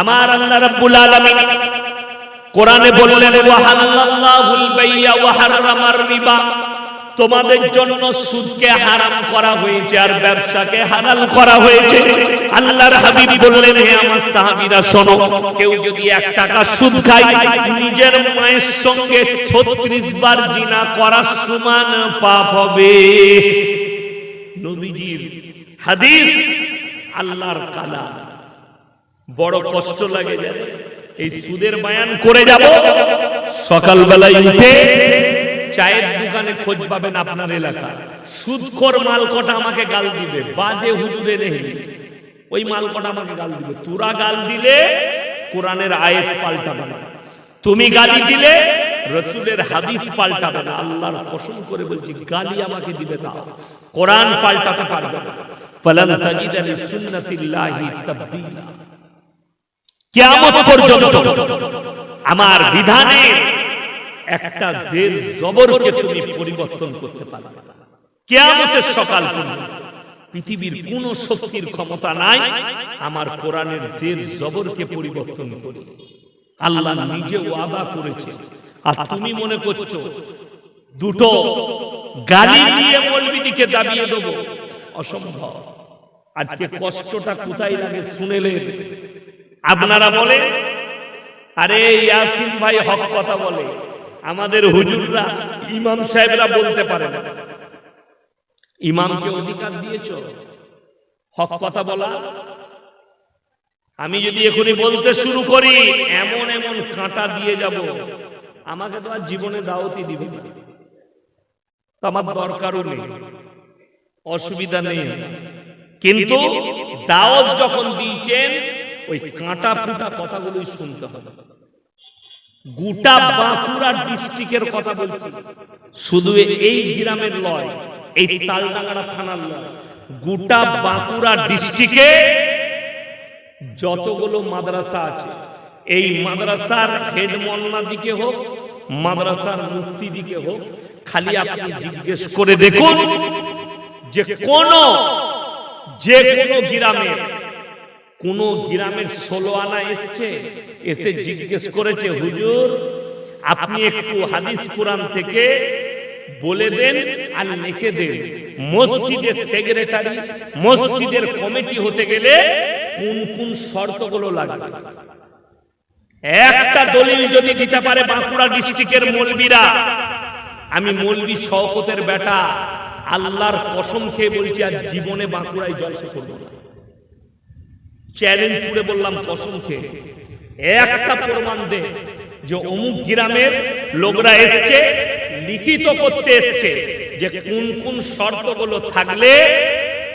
আমার আল্লাহ রাব্বুল আলামিন কোরআনে বললেন, ওয়াহাল্লাল্লাহুল বাইয়া ওয়া হাররামার রিবা। তোমাদের জন্য সুদকে হারাম করা হয়েছে আর ব্যবসাকে হালাল করা হয়েছে। আল্লাহর হাবিব বললেন, হে আমার সাহাবীরা, শোনো, কেউ যদি এক টাকা সুদ খায়, নিজের মায়ের সঙ্গে 36 বার জিনা করার সমান পাপ হবে। নবীজির হাদিস আল্লাহর কালাম। বড় কষ্ট লাগে। যায় এই সুদের বায়ান করে যাব। সকালবেলায় উঠে চায়ের দোকানে খোঁজ পাবেন আপনার এলাকা। সুদখোর মাল কটা আমাকে গাল দিবে। বাজে হুজুরে নেই ওই মাল কটা আমাকে গাল দিবে। তোরা গাল দিলে কোরআনের আয়াত পাল্টাবে না। তুমি গালি দিলে রসুলের হাদিস পাল্টাবে না। আল্লাহর কসম করে বলছি গালি আমাকে দিবে দাও কোরআন পাল্টাতে পারবে না। ফালান তাজিদা লিসুন্নাতিল্লাহি তাবদীলা। কিয়ামত পর্যন্ত আমার বিধানের একটা জের জবরকে তুমি পরিবর্তন করতে পারবে। কিয়ামতের সকাল পৃথিবীর কোন শক্তির ক্ষমতা নাই, আমার কোরআনের জের জবরকে পরিবর্তন করে। আল্লাহ নিজে ওয়াদা করেছে। আর তুমি মনে করছ, দুটো গালি দিয়ে মলবিদিকে দাবিয়ে দেবো? অসম্ভব। আজকে কষ্টটা কোথায় লাগে শুনেলেন আপনারা বলে আরে ইয়াসিন ভাই হক কথা বলে। আমাদের হুজুররা, ইমাম সাহেবরা বলতে পারে না। ইমামকে অধিকার দিয়েছ? হক কথা বলা। আমি যদি এখনই বলতে শুরু করি, এমন এমন কাঁটা দিয়ে যাব। আমাকে তো আর জীবনে দাওয়াতই দিবে তো আমার দরকারও নেই। অসুবিধা নেই। কিন্তু দাওয়াত যখন দিয়েছেন ওই কাঁটা ফুটা কথাগুলোই শুনতে হবে। গোটা বাঁকুড়া ডিস্ট্রিক্টের কথা বলছি। শুধু এই গ্রামের লয় এই তালডাঙ্গাড়া থানার লয়। গোটা বাঁকুড়া ডিস্ট্রিক্টে যতগুলো মাদ্রাসা আছে এই মাদ্রাসার হেড মন্না দিকে হোক মাদ্রাসার মুক্তি দিকে হোক খালি আপনি জিজ্ঞেস করে দেখুন যে কোন যে কোনো গ্রামের কোন গ্রামের ষোলো আনা এসছে, এসে জিজ্ঞেস করেছে, হুজুর, আপনি একটু হাদিস কোরআন থেকে বলে দেন আর লিখে দেন। মসজিদের সেক্রেটারি, মসজিদের কমিটি হতে গেলে কোন কোন শর্তগুলো লাগবে? একটা দলিল যদি দিতে পারে বাঁকুড়া ডিস্ট্রিক্টের মলবিরা, আমি মলবি শওকতের বেটা, আল্লাহর কসম খেয়ে বলছি, আর জীবনে বাঁকুড়ায় জলসা করব না। চ্যালেঞ্জ ছুড়ে বললাম কসম খেয়ে। একটা প্রমাণ দে যে অমুক গ্রামের লোকরা এসছে, লিখিত করতে এসছে যে কোন কোন শর্তগুলো থাকলে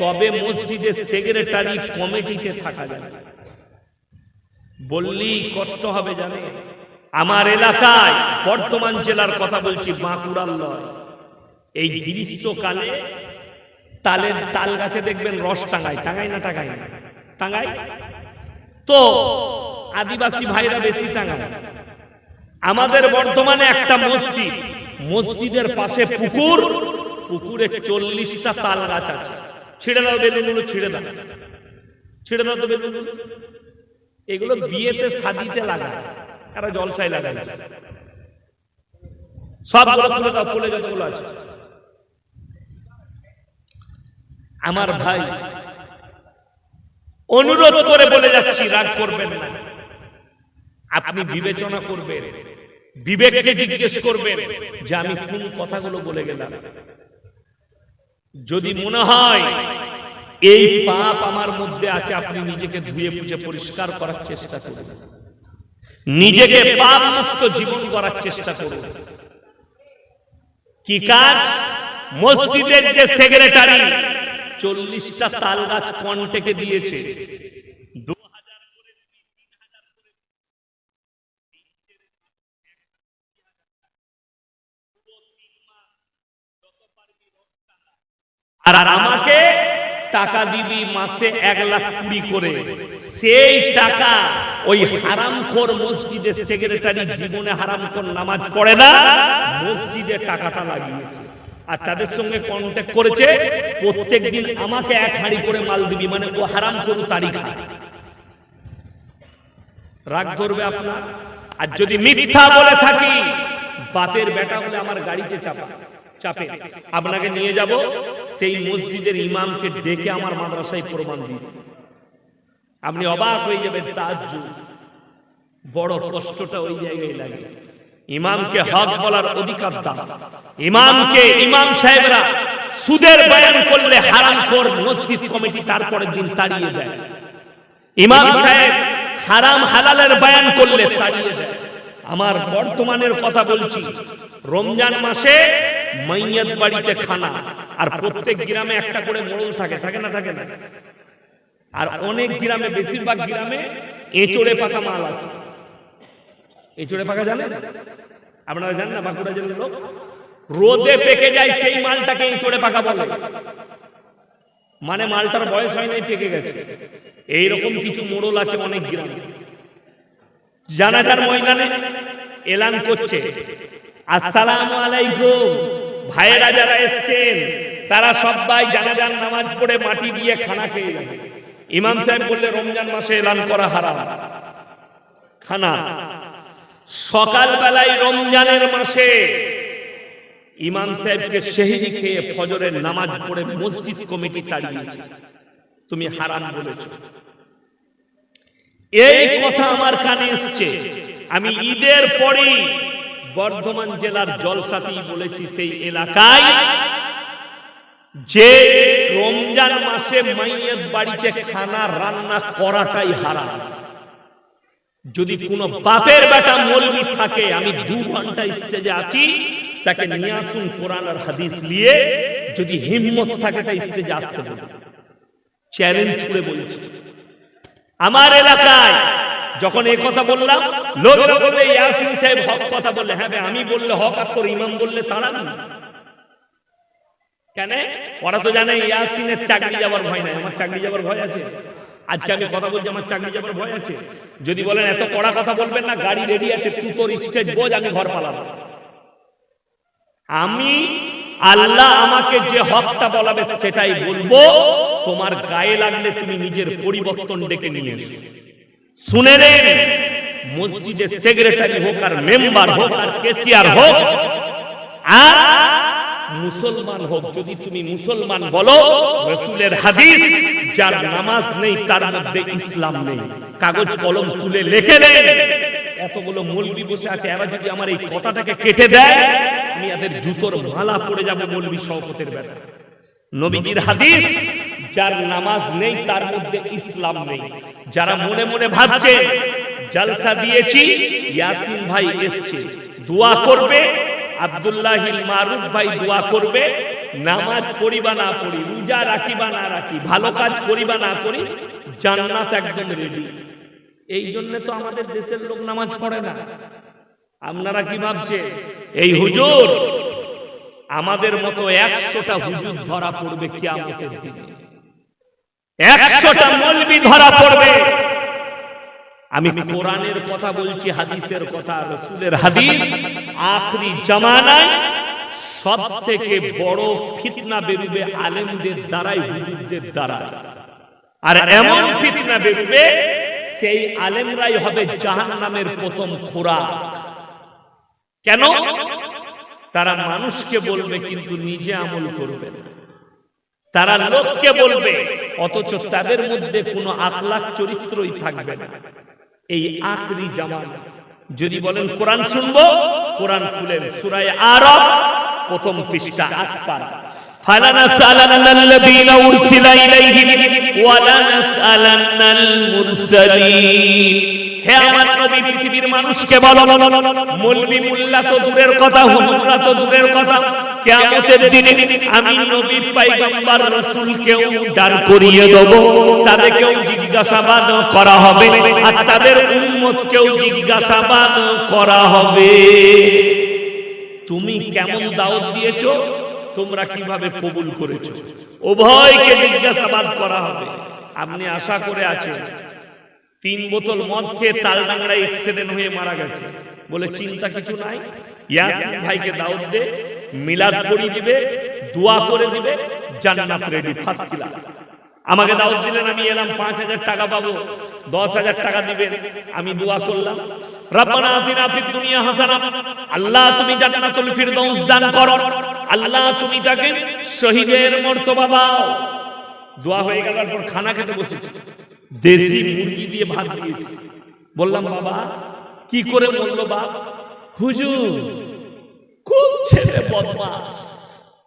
তবে মসজিদের সেক্রেটারি কমিটিতে থাকা যাবে। বললি কষ্ট হবে জানে আমার এলাকায় বর্তমান জেলার কথা বলছি, বাঁকুড়ার লয়। এই গ্রীষ্মকালে তালের তাল গাছে দেখবেন রস টাঙায় টাঙায় না টাঙায় না? তো আদিবাসী ভাইরা বেশি টাঙ্গায় আমাদের বর্তমানে একটা মসজিদ, মসজিদের পাশে পুকুর, পুকুরে চল্লিশটা তাল গাছ আছে। ছিঁড়ে দাও বেলুনগুলো, ছিঁড়ে দাও। ছিঁড়ে দাও তো বেলুনগুলো। এগুলো বিয়েতে সাদিতে লাগায়, কারা জলসায় লাগায় সব তুলে দাও ফুলে যতগুলো আছে। আমার ভাই অনুরোধ করে বলে যাচ্ছি, রাগ করবেন না। আপনি বিবেচনা করবেন, বিবেককে জিজ্ঞেস করবেন যে আমি কোন কথাগুলো বলে গেলাম। যদি মনে হয় এই পাপ আমার মধ্যে আছে, আপনি নিজেকে ধুয়ে পুজে পরিষ্কার করার চেষ্টা করুন। নিজেকে পাপ মুক্ত জীবন করার চেষ্টা করুন। কি কাজ? মসজিদের যে সেক্রেটারি চল্লিশটা তাল গাছ কন্টেকে দিয়েছে। আর আমাকে টাকা দিবি মাসে এক লাখ কুড়ি করে। সেই টাকা ওই হারামখোর মসজিদের সেক্রেটারি জীবনে হারামখোর নামাজ পড়ে না, মসজিদে টাকাটা লাগিয়েছে। আর তাদের সঙ্গে কন্ট্যাক্ট করেছে প্রত্যেক দিন আমাকে এক হাঁড়ি করে মাল দিবি মানে ও হারাম করু তারিখ রাগ ধরবে আপনার? আর যদি মিথ্যা বলে থাকি, বাপের বেটা হলে আমার গাড়িতে চাপা, চাপে। আপনাকে নিয়ে যাব, সেই মসজিদের ইমামকে ডেকে আমার মাদ্রাসায় প্রমাণ দিই আপনি অবাক হয়ে যাবেন তার বড় কষ্টটা ওই জায়গায় লাগে। ইমামকে হক বলার অধিকার দাও। ইমামকে ইমাম সাহেবরা সুদের বয়ান করলে হারাম কর মসজিদ কমিটি তারপরের দিন তাড়িয়ে দেয়। ইমাম সাহেব হারাম হালালের বয়ান করলে তাড়িয়ে দেয়। আমার বর্তমানের কথা বলছি, রমজান মাসে মাইয়াত বাড়িতে খানা, আর প্রত্যেক গ্রামে একটা করে মোড়ল থাকে থাকে না থাকে না? আর অনেক গ্রামে, বেশিরভাগ গ্রামে এঁচড়ে পাকা মাল আছে। এঁচড়ে পাকা জানেন আপনারা জানেন না বাঁকুড়া জেলার লোক? রোদে পেকে যায় সেই মালটাকে এঁচড়ে পাকা বলে। মানে মালটার বয়স হয় নাই পেকে গেছে। এইরকম কিছু মোড়ল আছে অনেক গ্রামে। জানাজার ময়দানে এলান করছে। আসসালামু আলাইকুম। ভাইয়েরা যারা এসছেন তারা সবাই জানাজার নামাজ পড়ে মাটি দিয়ে খানা খেয়ে যাবে। ইমাম সাহেব বললে রমজান মাসে এলান করা হারাম। খানা। সকালবেলায় রমজানের মাসে ইমাম সাহেবকে সেহিরি খেয়ে ফজরের নামাজ পড়ে মসজিদ কমিটি তাড়িয়েছে। তুমি হারাম বলেছ। এই কথা আমার কানে এসছে। আমি ঈদের পরেই বর্ধমান জেলার জলসাতেই বলেছি, সেই এলাকায় যে রমজান মাসে মাইয়ের বাড়িতে খানা রান্না করাটাই হারাম। যদি কোনো বাপের বেটা মলবি থাকে, আমি দু ঘণ্টা স্টেজে আছি, তাকে নিয়ে আসুন কোরআন আর হাদিস নিয়ে। যদি হিম্মত থাকে তা স্টেজে আসতে বলুন। চ্যালেঞ্জ ছুড়ে বলছি। আমার এলাকায় যখন এই কথা বললাম লোকরা বললে ইয়াসিন সাহেব হক কথা বললে। হ্যাঁ আমি বললে হক, আর তোর ইমাম বললে তাড়ান কেন? ওরা তো জানে ইয়াসিনের চাকরি যাবার ভয় নাই। আমার চাকরি যাবার ভয় আছে। আজকে আমি কথা বলছি, আমার চাকরি যাবার ভয় আছে। যদি বলেন এত কড়া কথা বলবেন না, গাড়ি রেডি আছে তুই তোর স্টেজ বোঝ, আমি ঘর পালাবো। আমি আল্লাহ আমাকে যে হকটা বলাবে সেটাই বলব, তোমার গায়ে লাগলে তুমি নিজের পরিবর্তন ডেকে নিয়ে এসো। শুনে নেন মসজিদের সেক্রেটারি হোক আর মেম্বার হোক আর কেসিয়ার হোক, আর মুসলমান হোক, যদি তুমি মুসলমান বলো, রসুলের হাদিস, যার নামাজ নেই, তার মধ্যে ইসলাম নেই। কাগজ কলম তুলে লেখে নেন এতগুলো মৌলবি বসে আছে, এরা যদি আমার এই কথাটাকে কেটে দেয়, আমি এদের জুতোর মালা পড়ে যাব মৌলবি শওকতের বেটা নবীজির হাদিস, যার নামাজ নেই, তার মধ্যে ইসলাম নেই। যারা মনে মনে ভাবছে, জলসা দিয়েছি, ইয়াসিন ভাই এসছে, দোয়া করবে আব্দুল্লাহিল মারুফ ভাই দোয়া করবে, নামাজ পড়িবা না পড়ি, রোজা রাখিবা না রাখি, ভালো কাজ করিবা না করি, জান্নাত একদম রেডি এই জন্য তো আমাদের দেশের লোক নামাজ পড়ে না। আপনারা কি ভাবছে এই হুজুর, আমাদের মতো একশোটা হুজুর ধরা পড়বে কিয়ামতের দিনে। একশোটা মলবি ধরা পড়বে। আমি কোরআনের কথা বলছি, হাদিসের কথা, রসুলের হাদিস। আখরি জামানায় সব থেকে বড় ফিতনা বেরুবে আলেমদের দ্বারাই হুজুরদের দ্বারা আর এমন ফিতনা বেরুবে, সেই আলেমরাই হবে জাহান নামের প্রথম খোরাক। কেন? তারা মানুষকে বলবে, কিন্তু নিজে আমল করবে তারা লোককে বলবে, অথচ তাদের মধ্যে কোনো আখলাখ চরিত্রই থাকবে না। এই আখরি জামান যদি বলেন কোরআন শুনবো কোরআন খুলেন সুরায় আরব প্রথম পৃষ্ঠা আট পারা فلنسألن الذين أرسل إليهم ولنسألن المرسلين হে আমার নবী পৃথিবীর মানুষকে বলো মুলবি মুল্লা তো দূরের কথা হুজুররা তো দূরের কথা কিয়ামতের দিনে আমি নবী পয়গম্বর রাসূলকেও দাঁড় করিয়ে দেব। তাদেরকেও জিজ্ঞাসাবাদ করা হবে আর তাদের উম্মতকেও জিজ্ঞাসাবাদ করা হবে। তুমি কেমন দাওয়াত দিয়েছ? তোমরা কীভাবে কবুল করেছ? উভয়কে জিজ্ঞাসাবাদ করা হবে। আপনি আশা করে আছেন। তিন বোতল মদ খেয়ে তালডাংরায় এক্সিডেন্ট হয়ে মারা গেছে। বলে চিন্তা কিছু নাই? ইয়াসিন ভাইকে দাওয়াত দে। মিলাদ পড়ি দিবে, দোয়া করে দিবে, জান্নাত রেডি ফার্স্ট ক্লাস আমাকে দাওয়াত দিলেন, আমি এলাম, পাঁচ হাজার টাকা পাবো, দশ হাজার টাকা দিবেন, আমি দোয়া করলাম। রব্বানা আতিনা ফিদ দুনিয়া হাসানা, আল্লাহ তুমি জান্নাতুল ফিরদৌস দান করো, আল্লাহ তুমি তাকে শহীদের মর্তবা দাও। দোয়া হয়ে গেল পর খানা খেতে বসেছি। দেশি মুরগি দিয়ে ভাত দিয়েছি। বললাম, বাবা, কি করে বলল বাপ? হুজুর খুব ছেলে বদমাস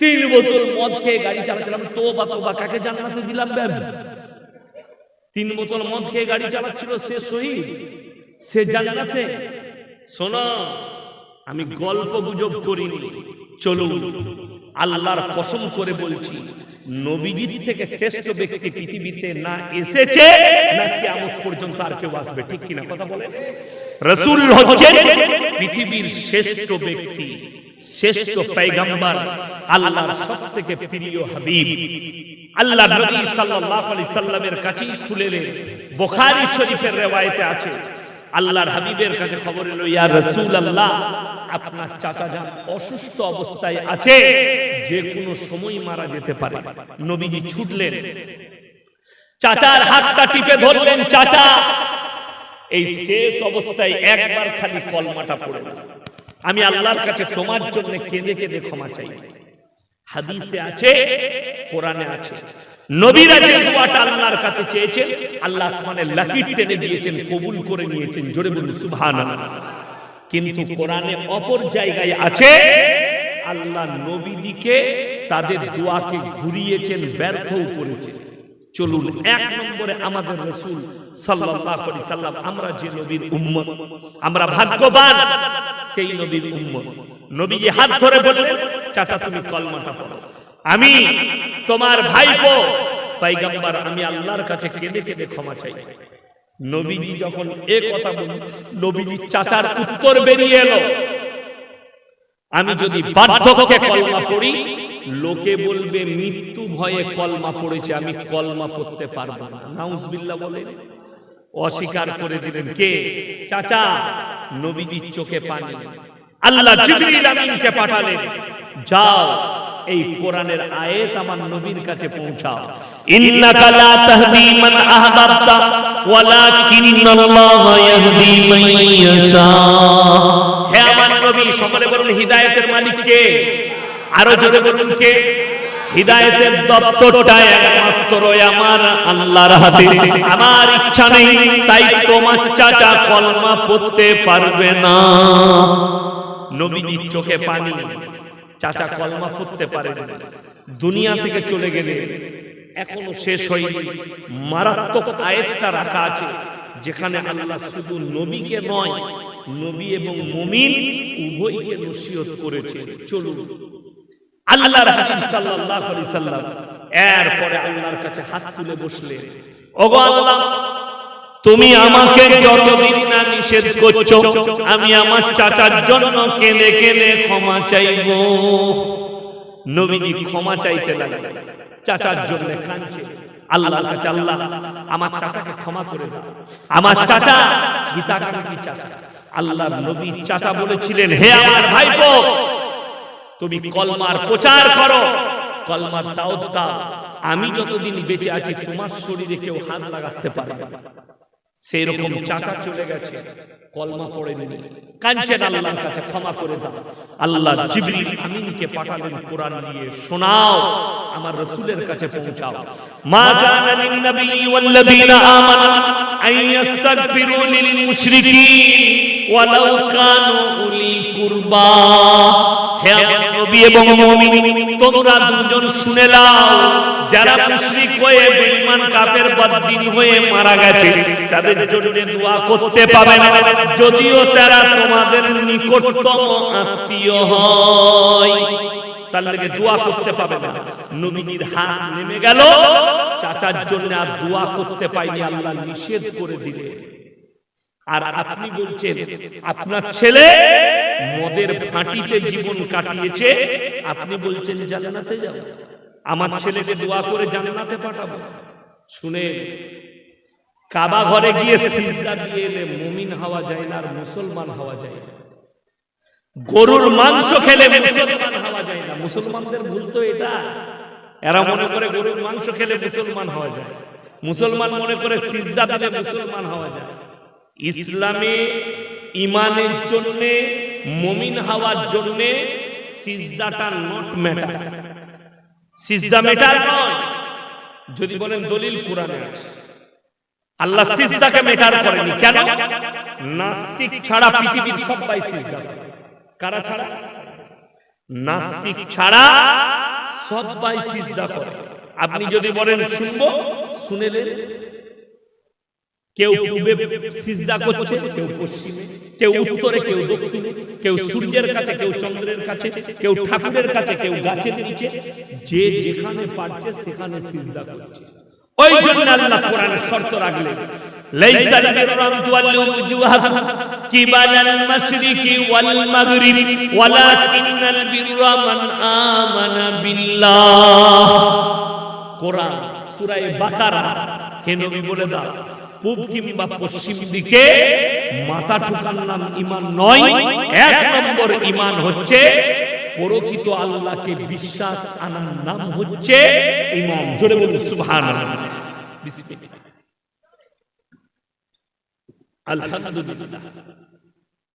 তিন বোতল মদ খেয়ে গাড়ি চালাচ্ছিলাম তো বা তো বা কাকে জান্নাতে দিলাম ব্যাম? তিন বোতল মদ খেয়ে গাড়ি চালাচ্ছিল সে শহীদ, সে জান্নাতে। শোনো, আমি গল্প গুজব করিনি, চলুন, আল্লাহর কসম করে বলছি, নবীজির থেকে শ্রেষ্ঠ ব্যক্তি পৃথিবীতে না এসেছে, না কিয়ামত পর্যন্ত আর কেউ আসবে, ঠিক কিনা কথা বলে রসুল হচ্ছেন পৃথিবীর শ্রেষ্ঠ ব্যক্তি। শ্রেষ্ঠ আল্লাহর প্রিয় হাবিব। আল্লাহ নবী সাল্লামের কাছেই শরীফের আছে, আল্লাহর হাবিবের কাছে খবর এলো, ইয়া আপনার চাচা যান অসুস্থ অবস্থায় আছে, যে কোনো সময় মারা যেতে পারে। নবীজি ছুটলেন। চাচার হাতটা টিপে ধরলেন, চাচা, এই শেষ অবস্থায় একবার খালি কলমাটা পড়ে। আমি আল্লাহর কাছে তোমার জন্য কেঁদে কেঁদে ক্ষমা চাই। হাদিসে আছে কোরআনে আছে। নবীরা যে দোয়াটা আল্লাহর কাছে চেয়েছেন আল্লাহ লাকির টেনে দিয়েছেন কবুল করে নিয়েছেন জোরে বলুন সুবহানাল্লাহ। কিন্তু কোরআনে অপর জায়গায় আছে আল্লাহ নবীদিকে তাদের দোয়াকে ঘুরিয়েছেন ব্যর্থও করেছেন। চলুন, এক নম্বরে আমাদের রসুল সাল্লাম আমরা যে নবীর উম্মত, আমরা ভাগ্যবান সেই নবীর উম্মত। নবীজি হাত ধরে বললেন, চাচা তুমি কলমাটা পড়ো। আমি তোমার ভাইপো, পয়গম্বর, আমি আল্লাহর কাছে কেঁদে কেঁদে ক্ষমা চাই। নবীজি যখন এ কথা বলল নবীজি চাচার উত্তর বেরিয়ে এলো। আমি যদি বার্ধক্যে কলমা পড়ি লোকে বলবে মৃত্যু ভয়ে কলমা পড়েছে আমি কলমা পড়তে পারব না। বলে অস্বীকার করে দিলেন কে? চাচা নবীজির চোখে পানি। আল্লাহ জিবরিল আমিনকে পাঠালেন। যাও এই কোরআনের আয়াত আমার নবীর কাছে পৌঁছাও। ইন্নাকা লা তাহদি মান আহবাবতা ওয়ালাকিন্নাল্লাহা ইয়াহদি মান ইয়াশা। নবী, সকলে বলুন, হিদায়েতের মালিক কে? আরও জোরে বলুন, কে? হিদায়েতের দপ্তরটা একমাত্র আমার আল্লাহর হাতে। আমার ইচ্ছা নেই, তাই তোমার চাচা কলমা পড়তে পারবে না। নবীজির চোখে পানি, চাচা কলমা পড়তে পারে না। দুনিয়া থেকে চলে গেলে এখনও শেষ হয়নি। মারাত্মক আয়েতটা রাখা আছে, যেখানে আল্লাহ শুধু নবীকে নয় নবী এবং মুমিন উভয়কে নসিহত করেছে। চলুন। আল্লাহর হাবিব সাল্লাল্লাহু আলাইহি সাল্লাম এরপরে আল্লাহর কাছে হাত তুলে বসলে ওগো আল্লাহ, তুমি আমাকে যতদিন না নিষেধ করছ, আমি আমার চাচার জন্য কেঁদে কেঁদে ক্ষমা চাইব। নবীজি ক্ষমা চাইতে লাগলেন। চাচার জন্য কাঁদছে। আল্লাহর কাছে আল্লাহ আমার চাচাকে ক্ষমা করে দাও। আমার চাচা হিতাকাঙ্ক্ষী চাচা। আল্লাহর নবী চাচা বলেছিলেন হে আমার ভাইপো তুমি কলমার প্রচার করো। কলমার দাওয়াত দাও। আমি যতদিন বেঁচে আছি তোমার শরীরে কেউ হাত লাগাতে পারবে না। সেই রকম চাচা চলে গেছে। কলমা পড়ে নিল। কাঞ্চেন আল্লাহর কাছে ক্ষমা করে দাও। আল্লাহ জিবরিল আমিনকে পাঠালেন কোরআন নিয়ে শোনাও আমার রাসূলের কাছে পৌঁছাও। মা কানা লিন নবী ওয়াল্লাযীনা আমানু আন ইস্তাগফিরু লিল মুশরিকিন ওয়ালাউ কানু কুরবা। হে নবী এবং মুমিন, তোমরা দুজন শুনে নাও, যারা মুশরিক হয়ে বেঈমান, কাফের হয়ে মারা গেছে, তাদের জন্য দোয়া করতে পাবে না। যদিও তারা তোমাদের নিকটতম আত্মীয় হয়, তার লাগে দোয়া করতে পাবে না। নবীজির হাত নেমে গেল, চাচার জন্য আর দোয়া করতে পাইনি, আল্লাহ নিষেধ করে দিলে। আর আপনি বলছেন, আপনার ছেলে মদের ফাঁটিতে জীবন কাটিয়েছে, আপনি বলছেন, জান্নাতে যাব আমার ছেলেকে দোয়া করে জান্নাতে পাঠাবো। শুনে কাবা ঘরে গিয়ে সিজদা দিয়ে এলে মুমিন হওয়া যায় না আর মুসলমান হওয়া যায় না। গরুর মাংস খেলে মুসলমান হওয়া যায় না। মুসলমানদের ভুল তো এটা। এরা মনে করে গরুর মাংস খেলে মুসলমান হওয়া যায়। মুসলমান মনে করে সিজদা দিলে মুসলমান হওয়া যায়। ইসলামে, ইমানের জন্যে মমিন হওয়ার জন্যে সিজদাটা নট ম্যাটার সিজদা ম্যাটার নয়। যদি বলেন দলিল কোরআনে আছে। আল্লাহ সিজদাকে মেটার করেনি। কেন? নাস্তিক ছাড়া পৃথিবীর সবাই সিজদা কারা ছাড়া? নাস্তিক ছাড়া সবাই সিজদা করে আপনি যদি বলেন শুনব? শুনেলেন কেউ পূবে সিজদা করছে, কেউ পশ্চিমে, কেউ উত্তরে, কেউ দক্ষিণে, কেউ সূর্যের কাছে, কেউ চন্দ্রের কাছে, কেউ ঠাকুরের কাছে, কেউ গাছের নিচে, যে যেখানে পারছে সেখানে সিজদা করছে। ওই জন্য আল্লাহ কোরআনে শর্ত রাখলেন লাইসাল বিররা আন তুওয়াল্লু উজুহাকুম কিবালাল মাশরিকি ওয়াল মাগরিব, ওয়ালাকিন্নাল বিররা মান আমানা বিল্লাহ। কোরআন সূরায়ে বাকারা, হে নবী বলে দাও। পূব কিংবা পশ্চিম দিকে মাথা ঠুকার নাম ইমান নয়। এক নম্বর ইমান হচ্ছে পরকিত আল্লাহকে বিশ্বাস আনার নাম হচ্ছে ইমান। জোরে বলুন সুভান আলহামদুলিল্লাহ।